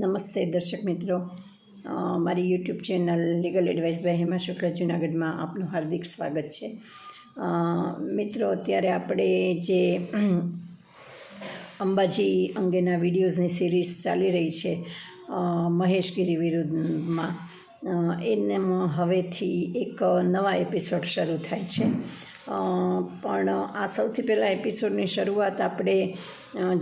નમસ્તે દર્શક મિત્રો. મારી YouTube channel legal advice by Hema Shukla જુનાગઢમાં આપનું હાર્દિક સ્વાગત છે. મિત્રો, અત્યારે આપણે જે અંબાજી અંગેના વિડીયોઝની સિરીઝ ચાલી રહી છે મહેશગીરી વિરુદ્ધમાં. એને હવેથી એક નવા એપિસોડ શરૂ થાય છે. પણ આ સૌથી પહેલાં એપિસોડની શરૂઆત આપણે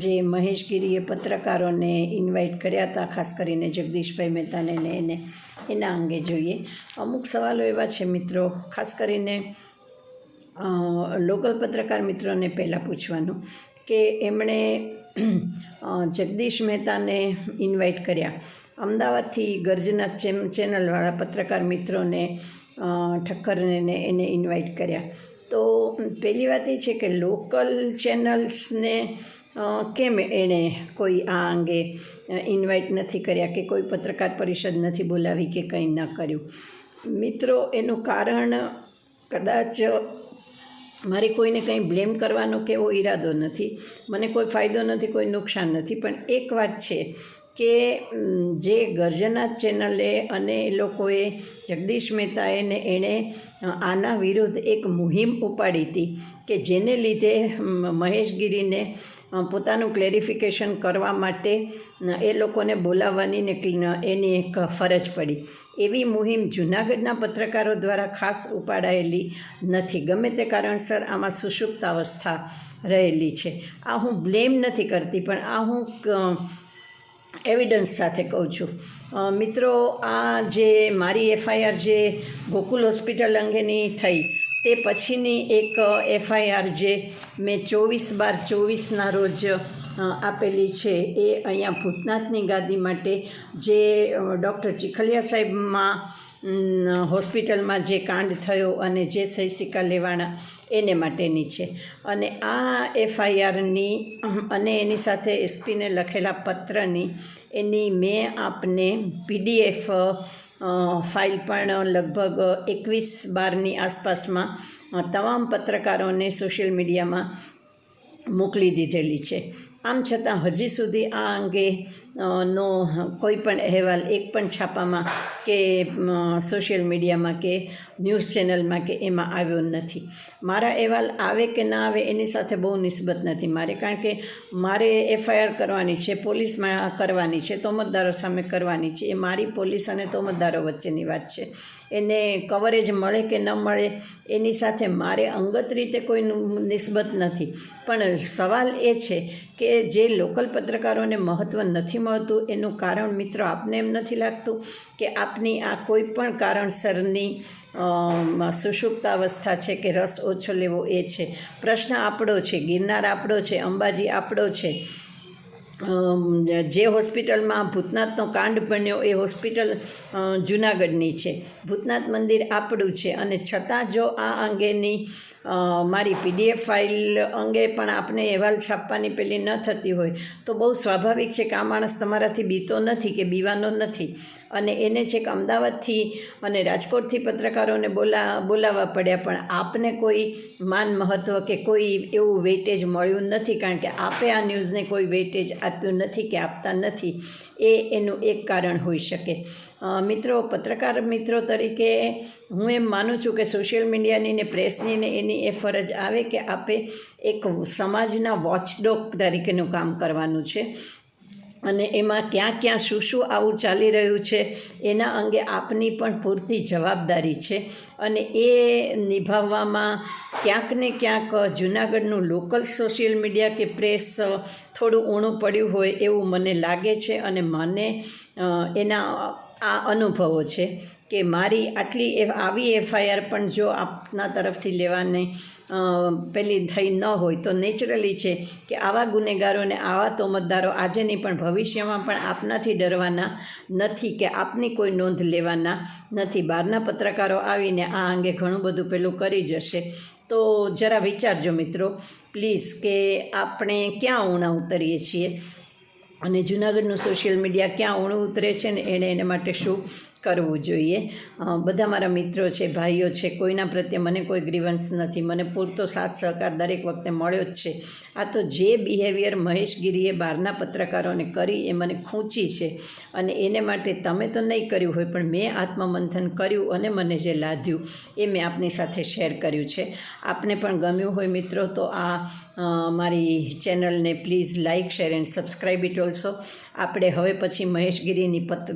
જે મહેશગીરીએ પત્રકારોને ઇન્વાઇટ કર્યા હતા, ખાસ કરીને જગદીશભાઈ મહેતાને ને એને, એના અંગે જોઈએ. અમુક સવાલો એવા છે મિત્રો, ખાસ કરીને લોકલ પત્રકાર મિત્રોને પહેલાં પૂછવાનું કે એમણે જગદીશ મહેતાને ઇન્વાઇટ કર્યા. અમદાવાદથી ગર્જના ચેમ ચેનલવાળા પત્રકાર મિત્રોને ઠક્કરને એને ઇન્વાઇટ કર્યા. તો પહેલી વાત એ છે કે લોકલ ચેનલ્સને કેમ એણે કોઈ આ અંગે ઇન્વાઇટ નથી કર્યા કે કોઈ પત્રકાર પરિષદ નથી બોલાવી કે કંઈ ન કર્યું? મિત્રો, એનું કારણ કદાચ મારે કોઈને કંઈ બ્લેમ કરવાનો કે એવો ઈરાદો નથી. મને કોઈ ફાયદો નથી, કોઈ નુકસાન નથી. પણ એક વાત છે કે જે ગર્જના ચેનલે અને એ લોકોએ જગદીશ મહેતાએ ને એણે આના વિરુદ્ધ એક મુહિમ ઉપાડી હતી કે જેને લીધે મહેશગીરીને પોતાનું ક્લેરિફિકેશન કરવા માટે એ લોકોને બોલાવવાની ને એની એક ફરજ પડી. એવી મુહિમ જૂનાગઢના પત્રકારો દ્વારા ખાસ ઉપાડાયેલી નથી. ગમે તે કારણસર આમાં સુષુપ્તાવસ્થા રહેલી છે. આ હું બ્લેમ નથી કરતી, પણ આ હું એવિડન્સ સાથે કહું છું. મિત્રો, આ જે મારી એફઆઈઆર જે ગોકુલ હોસ્પિટલ અંગેની થઈ, તે પછીની એક એફઆઈઆર જે મેં ચોવીસ બાર ચોવીસના રોજ આપેલી છે, એ અહીંયા ભૂતનાથની ગાદી માટે જે ડૉક્ટર ચીખલિયા સાહેબમાં હોસ્પિટલમાં જે કાંડ થયો અને જે સિક્કા લેવાના એને માટેની છે. અને આ એફઆઈઆરની, અને એની સાથે એસપીને લખેલા પત્રની, એની મેં આપને પીડીએફ ફાઇલ પણ લગભગ એકવીસ બારની આસપાસમાં તમામ પત્રકારોને સોશિયલ મીડિયામાં મોકલી દીધેલી છે. આમ છતાં હજી સુધી આ અંગે નો કોઈ પણ અહેવાલ, એક પણ છાપામાં કે સોશિયલ મીડિયામાં કે ન્યૂઝ ચેનલમાં કે એમાં આવ્યો નથી. મારા અહેવાલ આવે કે ના આવે એની સાથે બહુ નિસ્બત નથી મારે, કારણ કે મારે એફઆઈઆર કરવાની છે, પોલીસમાં કરવાની છે, તોમતદારો સામે કરવાની છે. એ મારી પોલીસ અને તોમતદારો વચ્ચેની વાત છે. એને કવરેજ મળે કે ન મળે એની સાથે મારે અંગત રીતે કોઈ નિસ્બત નથી. પણ સવાલ એ છે કે જે લોકલ પત્રકારોને મહત્ત્વ નથી મળતું, એનું કારણ મિત્રો આપને એમ નથી લાગતું કે આપની આ કોઈ પણ કારણસરની અવસ્થા છે કે રસ ઓછો લેવો એ છે? પ્રશ્ન આપણો છે, ગિરનાર આપણો છે, અંબાજી આપણો છે. જે હોસ્પિટલમાં ભૂતનાથનો કાંડ બન્યો એ હોસ્પિટલ જુનાગઢની છે. ભૂતનાથ મંદિર આપણું છે અને છતાં જો આ અંગેની મારી પીડીએફ ફાઇલ અંગે પણ આપને અહેવાલ છાપવાની પેલી ન થતી હોય, તો બહુ સ્વાભાવિક છે કે આ માણસ તમારાથી બીતો નથી કે બીવાનો નથી. અને એને છેક અમદાવાદથી અને રાજકોટથી પત્રકારોને બોલા, બોલાવવા પડ્યા. પણ આપને કોઈ માન મહત્ત્વ કે કોઈ એવું વેઇટેજ મળ્યું નથી, કારણ કે આપે આ ન્યૂઝને કોઈ વેઇટેજ આપ્યું નથી કે આપતા નથી. એ એનું એક કારણ હોઈ શકે. મિત્રો, પત્રકાર મિત્રો તરીકે હું એમ માનું છું કે સોશિયલ મીડિયાની ને પ્રેસની ને એની એ ફરજ આવે કે આપે એક સમાજના વોચડોગ તરીકેનું કામ કરવાનું છે. અને એમાં ક્યાં ક્યાં શું શું આવું ચાલી રહ્યું છે, એના અંગે આપની પણ પૂરતી જવાબદારી છે. અને એ નિભાવવામાં ક્યાંક ને ક્યાંક જૂનાગઢનું લોકલ સોશિયલ મીડિયા કે પ્રેસ થોડું ઊણું પડ્યું હોય એવું મને લાગે છે અને મને એના આ અનુભવો છે કે મારી આટલી આવી એફઆઈઆર પણ જો આપના તરફથી લેવાને પેલી થઈ ન હોય તો નેચરલી છે કે આવા ગુનેગારોને, આવા તોમતદારો આજે નહીં પણ ભવિષ્યમાં પણ આપનાથી ડરવાના નથી કે આપની કોઈ નોંધ લેવાના નથી. બહારના પત્રકારો આવીને આ અંગે ઘણું બધું પેલું કરી જશે. તો જરા વિચારજો મિત્રો, પ્લીઝ કે આપણે ક્યાં ઊણા ઉતરીએ છીએ? અને જૂનાગઢનું સોશિયલ મીડિયા ક્યાં ઊણું ઉતરે છે ને એણે એના માટે શું કરવું જોઈએ. બધા મારા મિત્રો છે, ભાઈઓ છે, કોઈના પ્રત્યે મને કોઈ ગ્રીવન્સ નથી. મને પૂરતો સાથ સહકાર દરેક વખતે મળ્યો જ છે. આ તો જે બિહેવિયર મહેશગીરીએ બહારના પત્રકારોને કરી એ મને ખૂંચી છે. અને એને માટે તમે તો નહીં કર્યું હોય, પણ મેં આત્મમંથન કર્યું અને મને જે લાદ્યું એ મેં આપની સાથે શેર કર્યું છે. આપને પણ ગમ્યું હોય મિત્રો, તો આ મારી ચેનલને please like share and subscribe it also. આપણે હવે પછી મહેશગીરીની પત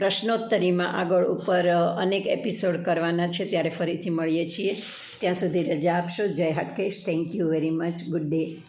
પ્રશ્નોત્તરીમાં આગળ ઉપર અનેક એપિસોડ કરવાના છે, ત્યારે ફરીથી મળીએ છીએ. ત્યાં સુધી રજા આપશો. જય Hatkesh. Thank you very much good day